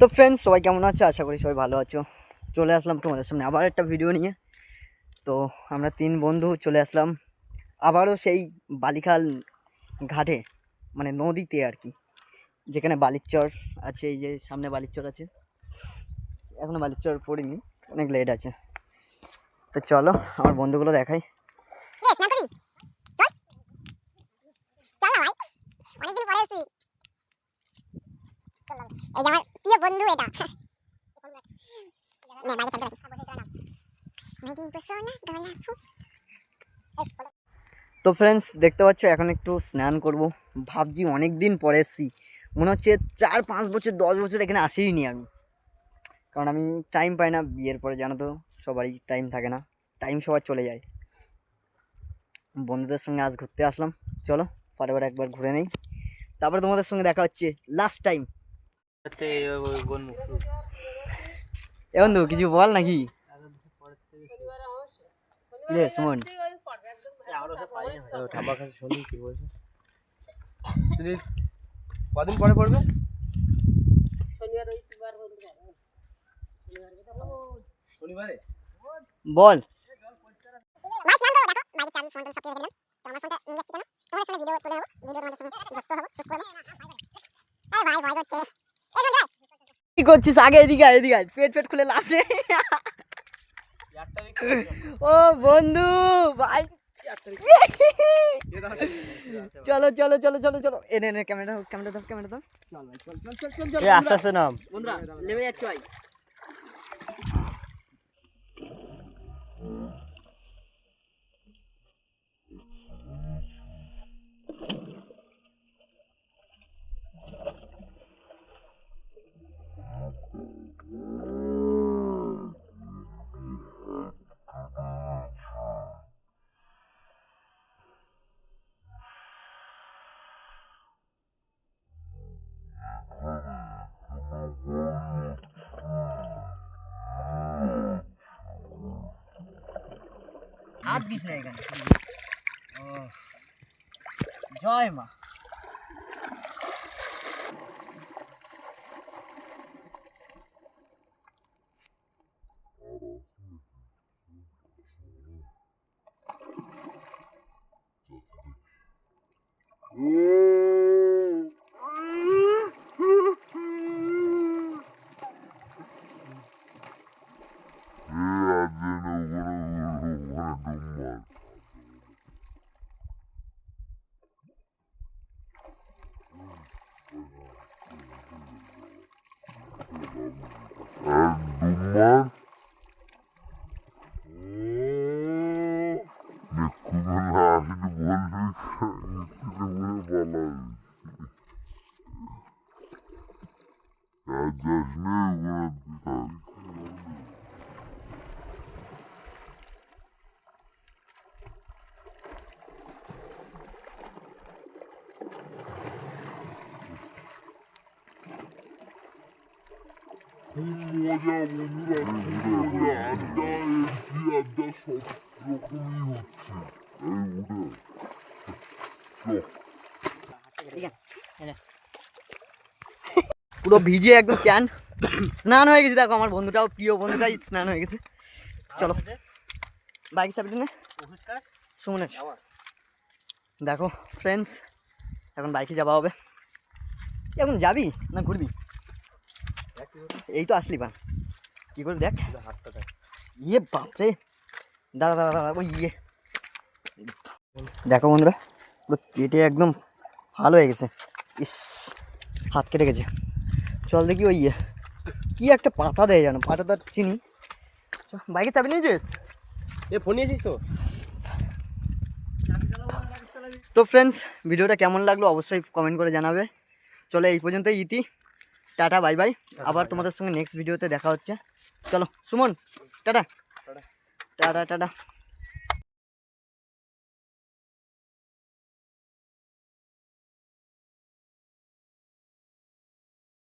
তো ফ্রেন্ডস সবাই কেমন আছো? আশা করি সবাই ভালো আছো। চলে আসলাম তোমাদের সামনে আবার একটা ভিডিও নিয়ে। তো আমরা তিন বন্ধু চলে আসলাম আবারও সেই বালিখাল ঘাটে মানে নদীতে আর কি, যেখানে বালিচর আছে, এই যে সামনে বালিচর আছে। এখনও বালিচর পড়িনি, অনেক লেট আছে। তো চলো, আমার বন্ধুগুলো দেখাই। অনেকদিন পরে আমার প্রিয় বন্ধু এটা। নে তো ফ্রেন্ডস দেখতে পাচ্ছ, এখন একটু স্নান করব। ভাবছি অনেক দিন পরে এসেছি। মনে হচ্ছে চার, পাঁচ বছর, দশ বছর এখানে আসেইনি আমি। কারণ আমি টাইম পাই না বিয়ের পরে, জানো তো, সবারই টাইম থাকে না। টাইম সবার চলে যায়। বন্ধুদের সঙ্গে আজ ঘুরতে আসলাম। চলো পরে একবার ঘুরে নেই। তারপরে তোমাদের সঙ্গে দেখা হচ্ছে লাস্ট টাইম এ বন্ধু কিছু বল নাকি? রে সুমন। কদিন পরে পড়বে? শনিবারে? বল। ভাই কিছু ভিডিও তুলে ভিডিও তোমাদের সঙ্গে যুক্ত হব শুট করব আরে ভাই ভয় কি করছিস? আগে এদিকে এদিকে। পেট পেট খুলে লাভ নেই। ও বন্ধু ভাই। চলো চলো চলো চলো চলো। এনে এনে ক্যামেরা ক্যামেরা দাও ক্যামেরা দাও চল ভাই চল চল চল চল চল আস্তে আস্তে নাম। বন্ধুরা নেমে যাচ্ছে ভাই। হাত দিস না এখানে ও জয় মা do mar. Yakınlar bunu ikisini bunu balayız. Ya Jasmine'i bunu tutar. পুরো ভিজে একদম ক্যান। স্নান হয়ে গেছে, দেখো আমার বন্ধুটাও, প্রিয় বন্ধুটাই স্নান হয়ে গেছে। চলো। বাইক চাপিটা নে। সুমনের দেখো ফ্রেন্ডস এখন বাইকে যাওয়া হবে। এখন যাবি না ঘুরবি? এই তো আসলি বা কী করে দেখ? হাতটা দেখ ইয়ে বাপরে। দাঁড়া দাঁড়া দাঁড়া ওই ইয়ে। দেখো বন্ধুরা পুরো কেটে একদম ভালো হয়ে গেছে। ইস হাত কেটে গেছে। চল দেখি ওই ইয়ে। কি একটা পাতা দেয় জানো পাতাটা চিনি। বাইকে চাবি নিয়েছিস? এ ফোন নিয়েছিস তো? তো ফ্রেন্ডস ভিডিওটা কেমন লাগল অবশ্যই কমেন্ট করে জানাবে। চলে এই পর্যন্তই ইতি। Tata bye bye. আবার তোমাদের সঙ্গে নেক্সট ভিডিওতে দেখা হচ্ছে। চলো সুমন টাটা। Tata tata.